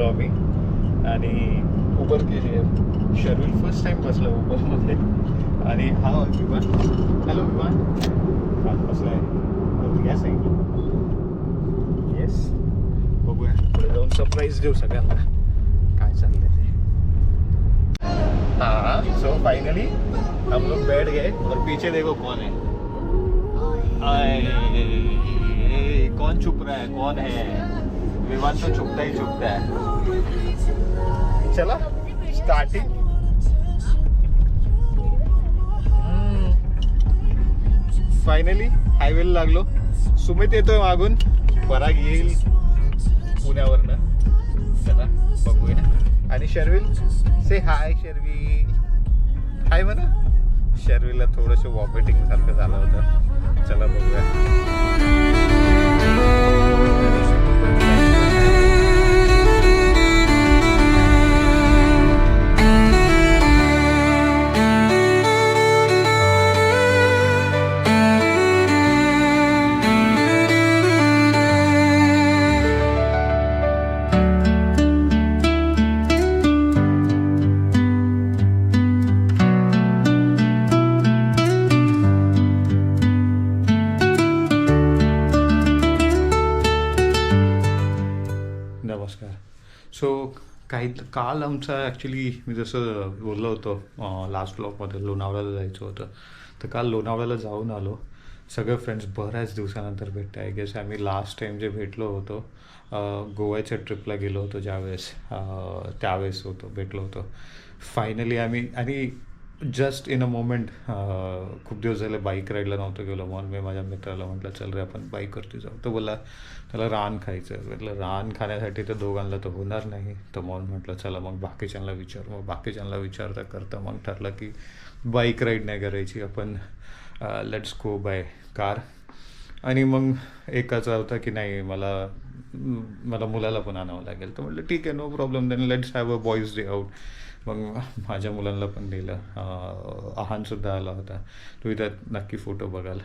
आलो आम्ही. आणि उबर केली आहे. शर्विल फर्स्ट टाइम बसला उबरमध्ये आणि हा विमान हॅलो विमान हा बसला आहे? या साईडला येस बघूया. पुढे जाऊन सरप्राईज देऊ सगळ्यांना. काय चाललंय ते. हाँ सो फाइनली हम लोग बैठ गए और पीछे देखो कौन है? आए, कौन छुप रहा है? कौन है? विमान तो चुकता ही चुकता है चला स्टार्टिंग फायनली हायवेला लागलो. सुमित येतोय मागून. पराग येईल पुण्यावरनं. चला बघूया. आणि शर्विल से हाय शर्वी हाय म्हणा. शर्वीला थोडंसं वॉमिटिंग सारखं झालं होतं. नमस्कार. सो काही काल आमचा ॲक्च्युली मी जसं बोललो होतो लास्ट ब्लॉकमध्ये लोणावळ्याला जायचं होतं. तर काल लोणावळ्याला जाऊन आलो. सगळे फ्रेंड्स बऱ्याच दिवसानंतर भेटते आय गेस आम्ही लास्ट टाईम जे भेटलो होतो गोव्याच्या ट्रिपला गेलो होतो ज्यावेळेस त्यावेळेस होतो भेटलो होतो. फायनली आम्ही आणि जस्ट इन अ मोमेंट खूप दिवस झाले बाईक राईडला नव्हतं गेलो. म्हणून मी माझ्या मित्राला म्हटलं चल रे आपण बाईकवरती जाऊ. तो बोला त्याला रान खायचं आहे. म्हटलं रान खाण्यासाठी तर दोघांना तर होणार नाही. तर म्हणून म्हटलं चला मग बाकीच्यांना विचार. मग बाकीच्यांना विचारता करता मग ठरलं की बाईक राईड नाही करायची. आपण लेट्स गो बाय कार आणि मग एकाचा होता की नाही मला मला मुलाला पण आणावं लागेल. तर म्हटलं ठीक आहे no problem then let's have a boys day out मग माझ्या मुलांना पण दिलं. आहानसुद्धा आला होता. तुम्ही त्यात नक्की फोटो बघाल.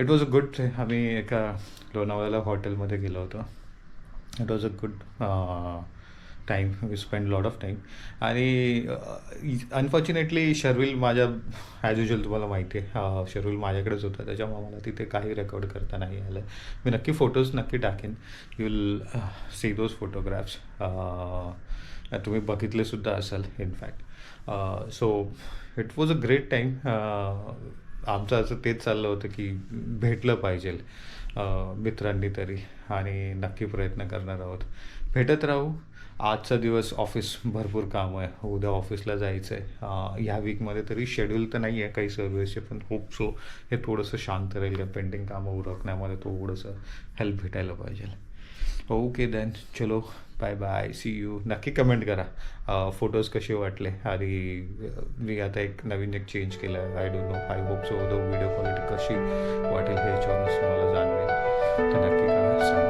इट वॉज अ गुड आम्ही एका लोणावळ्याला हॉटेलमध्ये गेलो होतो. It was a good time we spend lot of time आणि uh, अनफॉर्च्युनेटली शर्विल माझ्या ॲज युजल तुम्हाला माहिती आहे शर्विल माझ्याकडेच होता. त्याच्यामुळे मला तिथे काही रेकॉर्ड करता नाही आलं. मी नक्की फोटोज नक्की टाकेन. You will see those photographs तुम्ही बघितलेसुद्धा असाल in fact so it was a great time आमचं असं तेच चाललं होतं की भेटलं पाहिजे uh, मित्रांनी तरी. आणि नक्की प्रयत्न करणार आहोत. भेटत राहू. आजचा दिवस ऑफिस भरपूर काम आहे. उद्या ऑफिसला जायचं आहे ह्या वीकमध्ये तरी शेड्यूल तर नाही आहे काही सर्व्हिसचे पण होप सो हे थोडंसं शांत राहील. या पेंडिंग कामं उरकण्यामध्ये थोडंसं हेल्प भेटायला पाहिजे. ओके देन चलो. बाय बाय सी यू नक्की कमेंट करा. फोटोज कसे वाटले? आणि मी आता एक नवीन एक चेंज केलं. आहे I don't know I hope so the video quality कशी वाटेल जाण तर नक्की असं